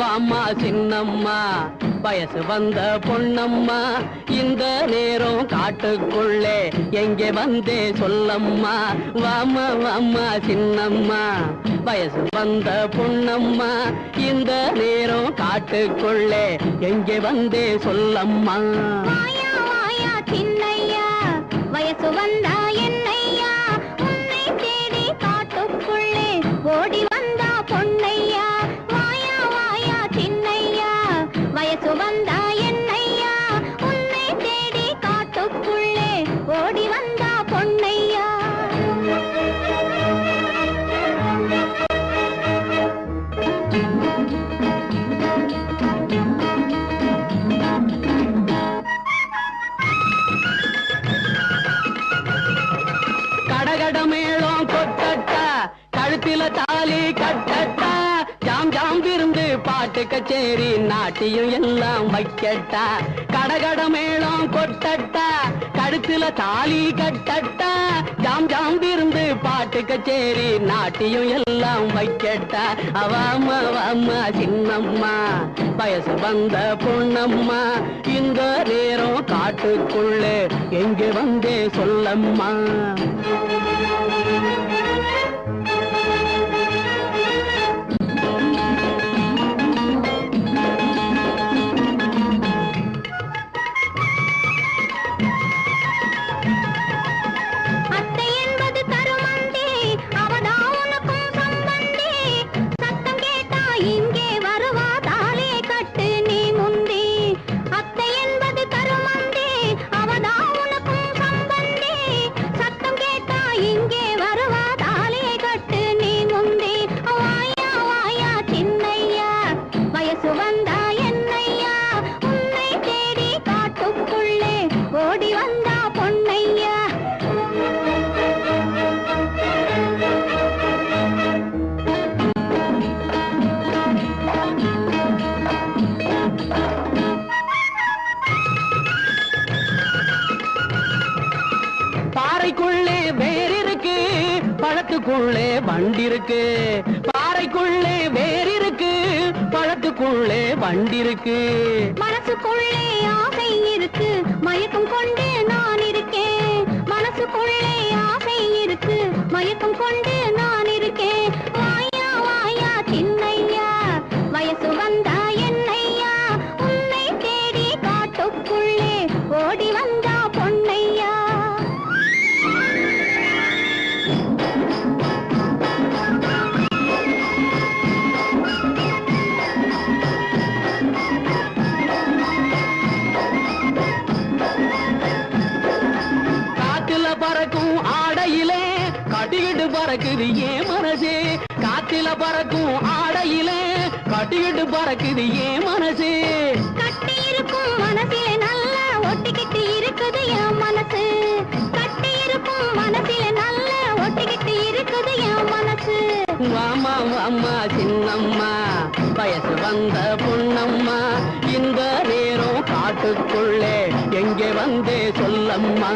వామ్మ చిన్నమ్మ. வயசு வந்த பொண்ணம்மா இந்த நேரம் காட்டுக்குள்ளே எங்கே வந்தே சொல்லம்மா. வாமா வாமா சின்னம்மா. வயசு வந்த பொண்ணம்மா இந்த நேரம் காட்டுக்குள்ளே எங்கே வந்தே சொல்லம்மா. சின்னையா. வயசு வந்தா என்னையா? உன்னை தேடி காட்டுக்குள்ளே ஓடி கழுத்தில தாலி கட்டட்டா. ஜாம் ஜாம் விருந்து பாட்டு கச்சேரி நாட்டியம் எல்லாம் வைக்கட்டா. கடகட மேளம் கொட்டட்டா. கழுத்தில தாலி கட்டட்டா. ஜாம் ஜாம் விருந்து பாட்டு கச்சேரி நாட்டியம் எல்லாம் வைக்கட்டா. அவாமா வாமா சின்னம்மா. வயசு வந்த பொண்ணம்மா. இந்த நேரம் காட்டுக்குள்ளே எங்கே வந்தே சொல்லம்மா. பழத்துக்குள்ளே வண்டிருக்கு. பாறைக்குள்ளே வேர் இருக்கு பழத்துக்குள்ளே வண்டி இருக்கு மனசுக்குள்ளே ஆசை இருக்கு. மயக்கம் கொண்டு நான் இருக்கேன். மனசுக்குள்ளே ஆசை இருக்கு. மயக்கம் கொண்டு நான் இருக்கேன். வாயா வாயா சின்னையா. வயசு வந்தா என்னையா? உன்னை தேடி காட்டுக்குள்ளே ஓடி வந்தா பறக்குது ஏன் மனசே. காத்துல பறக்கும் ஆடையிலே கட்டிக்கிட்டு பறக்குது ஏன் மனசே. கட்டி இருக்கும் மனசிலே நல்லா ஒட்டிக்கிட்டு இருக்குது என் மனசு. கட்டி இருக்கும் மனசிலே நல்லா ஒட்டிக்கிட்டு இருக்குது என் மனசு. வாமா வாமா சின்னம்மா. வயசு வந்த பொன்னம்மா. இந்த நேரம் காட்டுக்குள்ளே எங்கே வந்தே சொல்லம்மா.